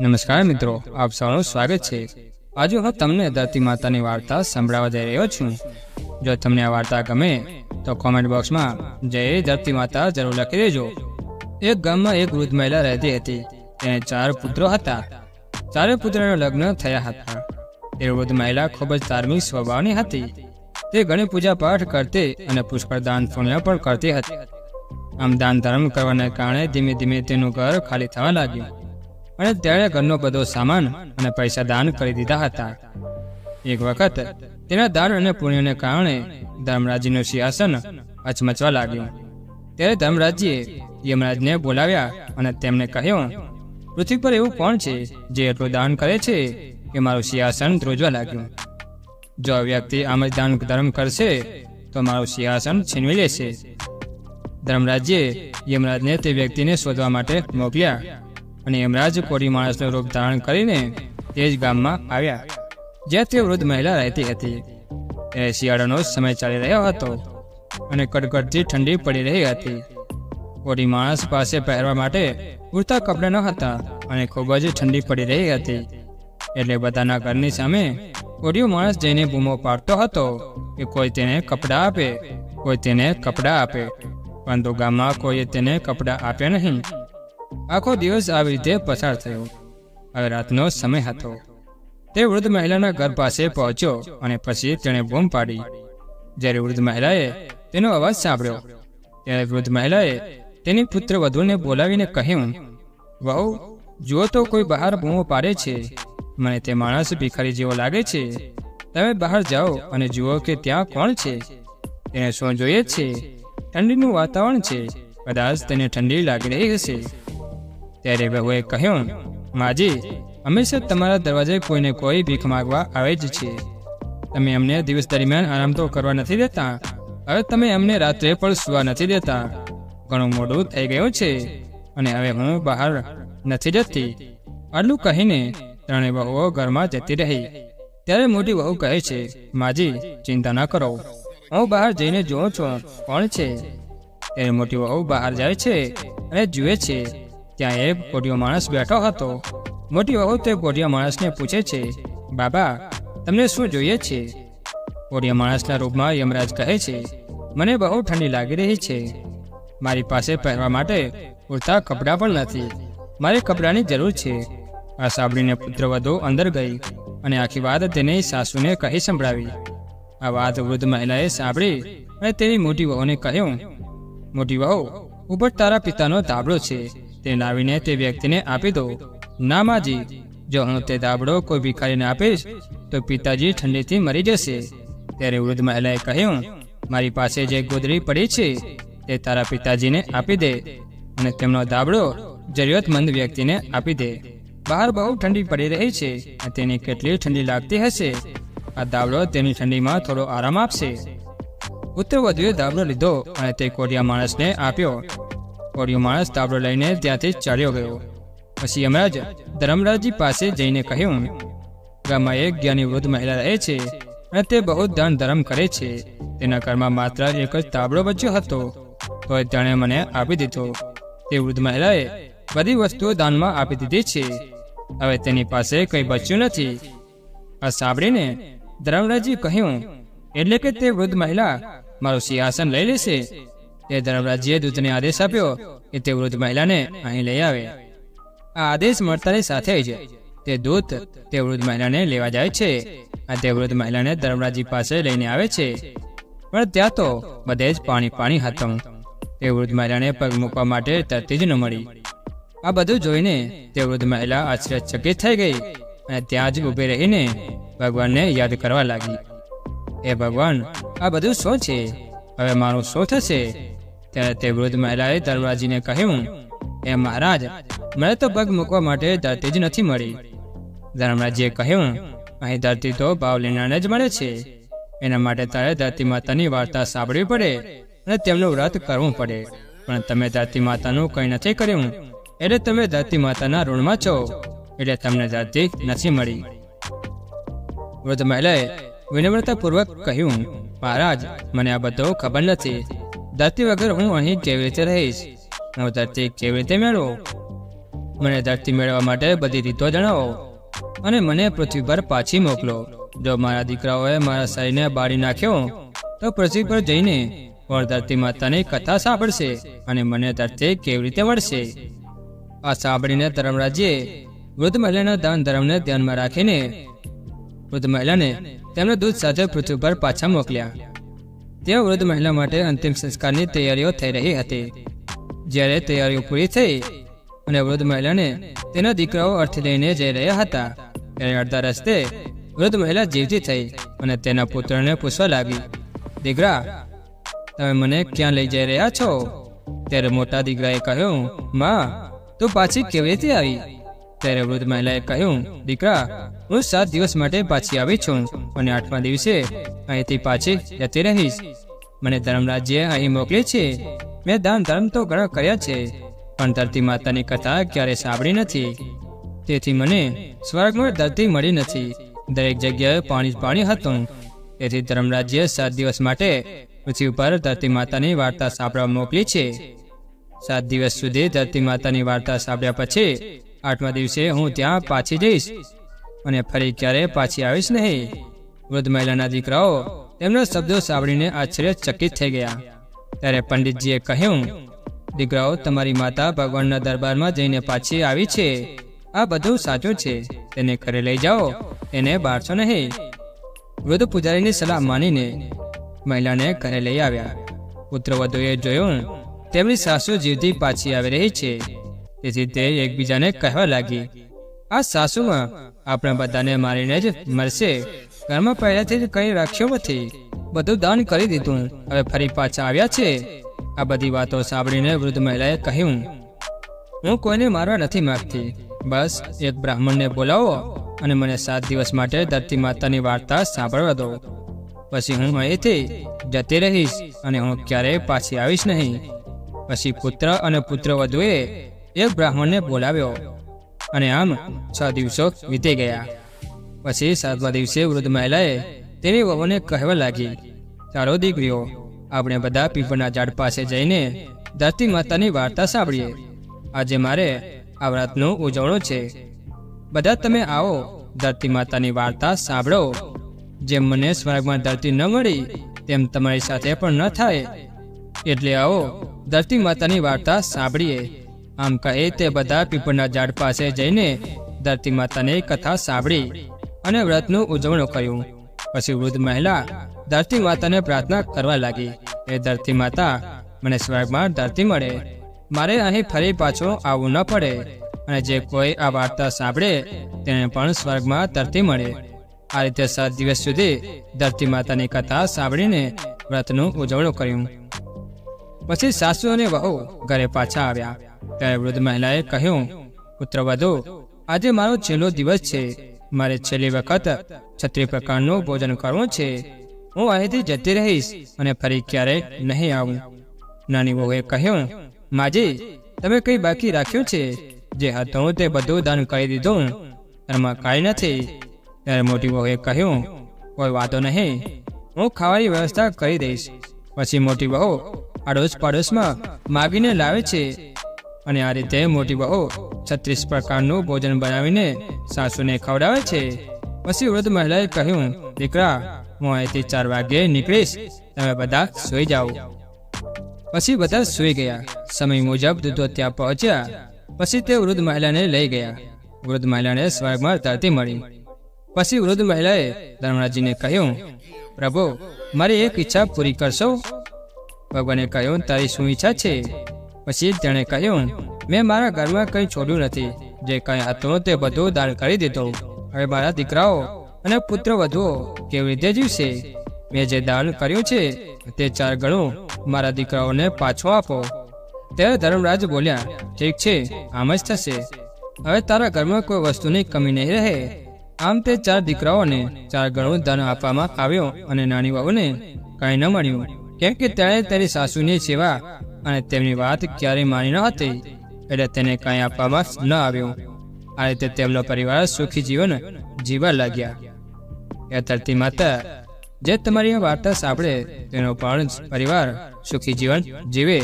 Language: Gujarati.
નમસ્કાર મિત્રો, આપ સૌનું સ્વાગત છે. આજે હું તમને ધરતી માતાની વાર્તા સંભળાવવા જઈ રહ્યો છું. જો તમને આ વાર્તા ગમે, તો કોમેન્ટ બોક્સમાં જય ધરતી માતા જરૂર લખી દેજો. એક ગામમાં એક વૃદ્ધ મહિલા રહેતી હતી. તેને ચાર પુત્રો હતા. ચારે પુત્રના લગ્ન થયા હતા. તે વૃદ્ધ મહિલા ખૂબ જ ધાર્મિક સ્વભાવની હતી. તે ઘણી પૂજા પાઠ કરતી અને પુષ્કળ દાન પુણ્ય પણ કરતી હતી. આમ દાન ધર્મ કરવાને કારણે ધીમે ધીમે તેનું ઘર ખાલી થવા લાગ્યું. અને તેણે ઘરનો બધો સામાન અને પૈસા દાન કરી દીધા હતા. એક વખત તેના દાન અને પુણ્યને કારણે ધર્મરાજીનું સિંહાસન અચમચવા લાગ્યું. ત્યારે ધર્મરાજીએ યમરાજને બોલાવ્યા અને તેમને કહ્યું, પૃથ્વી પર એવું કોણ છે જે એટલું દાન કરે છે કે મારું સિંહાસન ધ્રુજવા લાગ્યું? જો વ્યક્તિ આમ જ દાન ધર્મ કરશે, તો મારું સિંહાસન છીનવી લેશે. ધર્મરાજ્યે યમરાજને તે વ્યક્તિને શોધવા માટે મોકલ્યા. અને યમરાજ કોરી માણસનું રૂપ ધારણ કરીને તે જ ગામમાં આવ્યા, જ્યાં તે વૃદ્ધ મહિલા રહેતી હતી. એ શિયાળાનો સમય ચાલી રહ્યો હતો અને કડકડતી ઠંડી પડી રહી હતી. કોરી માણસ પાસે પહેરવા માટે પૂરતા કપડાં ન હતા અને ખૂબ જ ઠંડી પડી રહી હતી. એટલે બધાના ઘરની સામે કોરિયો માણસ જઈને બૂમો પાડતો હતો કે કોઈ તેને કપડાં આપે, કોઈ તેને કપડાં આપે. પરંતુ ગામમાં કોઈએ તેને કપડાં આપ્યા નહીં. આખો દિવસ આવી રીતે પસાર થયો. હવે રાતનો સમય હતો. તે વૃદ્ધ મહિલાના ઘર પાસે પહોંચ્યો અને પછી તેણે બૂમ પાડી. જ્યારે વૃદ્ધ મહિલાએ તેનો અવાજ સાંભળ્યો, ત્યારે વૃદ્ધ મહિલાએ તેની પુત્ર વધુને બોલાવીને કહ્યું, વહુ, જુઓ તો કોઈ બહાર બૂમો પાડે છે. મને તે માણસ ભિખારી જેવો લાગે છે. તમે બહાર જાઓ અને જુઓ કે ત્યાં કોણ છે. તેને શું જોઈએ છે? ઠંડીનું વાતાવરણ છે. કદાચ તેને ઠંડી લાગી રહી હશે. ત્યારે વહુએ કહ્યું, માજી હંમેશા તમારા દરવાજે કોઈને કોઈ ભીખ માંગવા આવે જ છે તમે અમને દિવસ દરમિયાન આરામ તો કરવા નથી દેતા. હવે તમે અમને રાત્રે પણ સુવા નથી દેતા. ઘણું મોડું થઈ ગયું છે અને હવે હું બહાર નથી જતી. આટલું કહીને ત્રણેય વહુઓ ઘરમાં જતી રહી. ત્યારે મોટી વહુ કહે છે, માજી, ચિંતા ના કરો. હું બહાર જઈને જોઉં છું કોણ છે. ત્યારે મોટી વહુ બહાર જાય છે અને જુએ છે ત્યાં એક કોઢિયો માણસ બેઠો હતો. મોટી વહુ તે કોઢિયા માણસને પૂછે છે, બાબા, તમને શું જોઈએ છે? કોઢિયા માણસના રૂપમાં યમરાજ કહે છે, મને બહુ ઠંડી લાગી રહી છે. મારી પાસે પહેરવા માટે પૂરતા કપડાં પણ નથી. મારે કપડાની જરૂર છે. આ સાંભળીને પુત્રવધુ અંદર ગઈ અને આખી વાત તેની સાસુને કહી સંભળાવી. આ વાત વૃદ્ધ મહિલાએ સાંભળી અને તેની મોટી વહુને કહ્યું, મોટી વહુ ઉપર તારા પિતાનો તાબડો છે. તે લાવીને તે વ્યક્તિને આપી દો. ના માજી, જો હું તે દાબડો કોઈ ભિખારીને આપીશ, તો પિતાજી ઠંડીથી મરી જશે. ત્યારે વૃદ્ધ મહિલાએ કહ્યું, મારી પાસે જે ગોદડી પડી છે, તે તારા પિતાજીને આપી દે અને તેમનો દાબડો, જરૂરિયાતમંદ વ્યક્તિને આપી દે. બહાર બહુ ઠંડી પડી રહી છે અને તેને કેટલી ઠંડી લાગતી હશે. આ દાબડો તેની ઠંડીમાં થોડો આરામ આપશે. પુત્ર વધુએ દાબડો લીધો અને તે કોડિયા માણસને આપ્યો. કોડિયો માણસ તાબડો લઈને ત્યાંથી ચાલ્યો ગયો. પછી યમરાજ ધર્મરાજજી પાસે જઈને કહ્યું, ગામમાં એક જ્ઞાની વૃદ્ધ મહિલા રહે છે અને તે બહુ દાન ધર્મ કરે છે. તેના ઘરમાં માત્ર એક જ તાબડો બચ્યો હતો. તો તેણે મને આપી દીધો. તે વૃદ્ધ મહિલાએ બધી વસ્તુઓ દાનમાં આપી દીધી છે. હવે તેની પાસે કંઈ બચ્યું નથી. આ સાંભળીને ધર્મરાજજી કહ્યું, એટલે કે તે વૃદ્ધ મહિલા મારું સિંહાસન લઈ લેશે? તે ધર્મરાજીએ દૂતને આદેશ આપ્યો કે તે વૃદ્ધ મહિલાને અહીં લઈ આવે. આ આદેશ મળતાની સાથે જ તે દૂત તે વૃદ્ધ મહિલાને લેવા જાય છે અને તે વૃદ્ધ મહિલાને ધર્મરાજી પાસે લઈને આવે છે. પણ ત્યાં તો બધે જ પાણી પાણી હતું. તે વૃદ્ધ મહિલાને પગ મૂકવા માટે તરતી જ ન મળી. આ બધું જોઈને તે વૃદ્ધ મહિલા આશ્ચર્યચકિત થઈ ગઈ અને ત્યાં જ ઊભી રહીને ભગવાનને યાદ કરવા લાગી. એ ભગવાન, આ બધું શું છે? હવે મારું શું થશે? ત્યારે તે વૃદ્ધ મહિલાએ ધર્મરાજીને કહ્યું એ મહારાજ, મને તો પગ મૂકવા માટે ધરતી જ નથી મળી. ધર્મરાજીએ કહ્યું, અહીં ધરતી તો ભાવલીનાને જ મળે છે. એના માટે તારે ધરતી માતાની વાર્તા સાંભળવી પડે અને તેમનું વ્રત કરવું પડે. પણ તમે ધરતી માતાનું કંઈ નથી કર્યું, એટલે તમે ધરતી માતાના ઋણમાં છો, એટલે તમને ધરતી નથી મળી. વૃદ્ધ મહિલાએ વિનમ્રતાપૂર્વક કહ્યું, મહારાજ, મને આ બધો ખબર નથી. ધરતી વગર હું અહીં કેવી રીતે રહીશ? હું ધરતી કેવી રીતે મેળવું? મને ધરતી મેળવવા માટે બધી રીતો જણાવો અને મને પૃથ્વી પર પાછી મોકલો. જો મારા દીકરાઓએ મારા શરીરને બાળી નાખ્યો, તો પૃથ્વી પર જઈને પણ ધરતી માતાની કથા સાંભળશે અને મને ધરતી કેવી રીતે વળશે? આ સાંભળીને ધર્મરાજ્યે વૃદ્ધ મહિલાના દાન ધર્મને ધ્યાનમાં રાખીને વૃદ્ધ મહિલાને તેમના દૂધ સાથે પૃથ્વી પર પાછા મોકલ્યા. ત્યાં વૃદ્ધ મહિલા માટે અંતિમ સંસ્કારની તૈયારીઓ થઈ રહી હતી. જ્યારે તૈયારીઓ પૂરી થઈ અને વૃદ્ધ મહિલાને તેના દીકરાઓ અર્થે લઈને જઈ રહ્યા હતા, ત્યારે અડધા રસ્તે વૃદ્ધ મહિલા જીવતી થઈ અને તેના પુત્રને પૂછવા લાગી, દીકરા, તમે મને ક્યાં લઈ જઈ રહ્યા છો? ત્યારે મોટા દીકરાએ કહ્યું, માં, તું પાછી કેવી રીતે આવી? ત્યારે વૃદ્ધ મહિલાએ કહ્યું, દીકરા, હું સાત દિવસ માટે પાછી આવી છું અને આઠમા દિવસે અહીંથી પાછી જતી રહીશ. મને ધર્મરાજ્યે અહીં મોકલી છે. મેં દાન ધર્મ તો ઘણા કર્યા છે, પણ ધરતી માતાની કથા ક્યારે સાંભળી નથી. તેથી મને સ્વર્ગમાં ધરતી મળી નથી. દરેક જગ્યાએ પાણી પાણી હતું. તેથી ધર્મરાજ્ય સાત દિવસ માટે પૃથ્વી ઉપર ધરતી માતાની વાર્તા સાંભળવા મોકલી છે. સાત દિવસ સુધી ધરતી માતાની વાર્તા સાંભળ્યા પછી આઠમા દિવસે હું ત્યાં પાછી જઈશ અને ફરી ક્યારે પાછી આવીશ નહીં. વૃદ્ધ મહિલાના દીકરાઓ તેમના શબ્દો સાંભળીને આશ્ચર્યચકિત થઈ ગયા. ત્યારે પંડિતજીએ કહ્યું, દીકરાઓ, તમારી માતા ભગવાનના દરબારમાં જઈને પાછી આવી છે. આ બધું સાચું છે. તેને ઘરે લઈ જાઓ. એને બારશો નહીં. વૃદ્ધ પૂજારીની સલાહ માનીને મહિલાને ઘરે લઈ આવ્યા. પુત્ર વધુએ જોયું, તેમની સાસુ જીવતી પાછી આવી રહી છે. તેથી તે એકબીજાને કહેવા લાગી, આ સાસુમાં આપણે બધાને મારીને જ મરશે. ઘરમાં પહેલાથી જ કંઈ રાખ્યું નથી. બધું દાન કરી દીધું. હવે ફરી પાછા આવ્યા છે. આ બધી વાતો સાંભળીને વૃદ્ધ મહિલાએ કહ્યું, હું કોઈને મારવા નથી માગતી. બસ, એક બ્રાહ્મણને બોલાવો અને મને સાત દિવસ માટે ધરતી માતાની વાર્તા સાંભળવા દો. પછી હું અહીંથી જતી રહીશ અને હું ક્યારેય પાછી આવીશ નહીં. પછી પુત્ર અને પુત્ર વધુએ એક બ્રાહ્મણને બોલાવ્યો અને આમ છ દિવસો વીતી ગયા. પછી સાતમા દિવસે વૃદ્ધ મહિલાએ તેની વહુને કહેવા લાગી ચાલો દીકરીઓ, આપણે બધા પીપળના ઝાડ પાસે જઈને ધરતી માતાની વાર્તા સાંભળીએ. આજે મારે આ વ્રતનું ઉજવણું છે. બધા તમે આવો, ધરતી માતાની વાર્તા સાંભળો. જેમ મને સ્વર્ગમાં ધરતી ન મળી, તેમ તમારી સાથે પણ ન થાય. એટલે આવો, ધરતી માતાની વાર્તા સાંભળીએ. આમ કહે તે બધા પીપળના ઝાડ પાસે જઈને ધરતી માતાની કથા સાંભળી અને વ્રતનું ઉજવણું કર્યું. પછી વૃદ્ધ મહિલા ધરતી માતાને પ્રાર્થના કરવા લાગી. એ ધરતી માતા, મને સ્વર્ગમાં ધરતી મળે. મારે અહીં ફરી પાછો આવવું ન પડે. અને જે કોઈ આ વાર્તા સાંભળે, તેને પણ સ્વર્ગમાં ધરતી મળે. આ રીતે સાત દિવસ સુધી ધરતી માતાની કથા સાંભળીને વ્રતનું ઉજવણું કર્યું. પછી સાસુ અને વહુ ઘરે પાછા આવ્યા. ત્યારે વૃદ્ધ મહિલાએ કહ્યું, પુત્ર વધુ, આજે મારો છેલ્લો દિવસ છે. મારે છેલ્લી વખત છત્રી પ્રકારનું ભોજન કરવું છે. હું અહીંથી જતી રહીશ અને ફરી ક્યારેય નહીં આવું. નાની વહુએ કહ્યું, માજી, તમે કંઈ બાકી રાખ્યું છે? જે હતું તે બધું દાન કરી દીધું. એમાં કાંઈ નથી. ત્યારે મોટી વહુએ કહ્યું, કોઈ વાતો નહીં. હું ખાવાની વ્યવસ્થા કરી દઈશ. પછી મોટી વહુ આડોશ પાડોશમાં માગીને લાવે છે. અને આ રીતે મોટી બહુ છત્રીસ પ્રકારનું ભોજન બનાવીને સાસુને ખવડાવે છે. પછી વૃદ્ધ મહિલાએ કહ્યું, દીકરા, હું અહીંથી ચાર વાગ્યે નીકળીશ. તમે બધા સૂઈ જાઓ. પછી બધા સૂઈ ગયા. સમય મુજબ દૂધો ત્યાં પહોંચ્યા. પછી તે વૃદ્ધ મહિલાને લઈ ગયા. વૃદ્ધ મહિલાને સ્વર્ગમાં તરતી મળી. પછી વૃદ્ધ મહિલાએ ધર્મરાજીને કહ્યું, પ્રભુ, મારી એક ઈચ્છા પૂરી કરશો? ભગવાને કહ્યું, તારી શું ઈચ્છા છે? પછી તેણે કહ્યું, મેં મારા ઘરમાં કંઈ છોડ્યું નથી. જે કંઈ હતું તે બધું દાન કરી દીધું. હવે મારા દીકરાઓ અને પુત્ર વધુઓ કેવી રીતે જીવશે? મેં જે દાન કર્યું છે, તે ચાર ગણું મારા દીકરાઓને પાછો આપો. ત્યારે ધર્મરાજ બોલ્યા, ઠીક છે, આમ જ થશે. હવે તારા ઘરમાં કોઈ વસ્તુની કમી નહીં રહે. આમ તે ચાર દીકરાઓને ચાર ગણું દાન આપવામાં આવ્યો અને નાની બાબુને કંઈ ન મળ્યું. કેમ કે તેણે તેની સાસુની સેવા અને તેમની વાત ક્યારેય માની ન હતી, એટલે તેને કંઈ આપવામાં ન આવ્યું. આ રીતે તેમનો પરિવાર સુખી જીવન જીવવા લાગ્યા. એ ધરતી માતા, જે તમારી વાર્તા સાંભળે, તેનો પણ પરિવાર સુખી જીવન જીવે.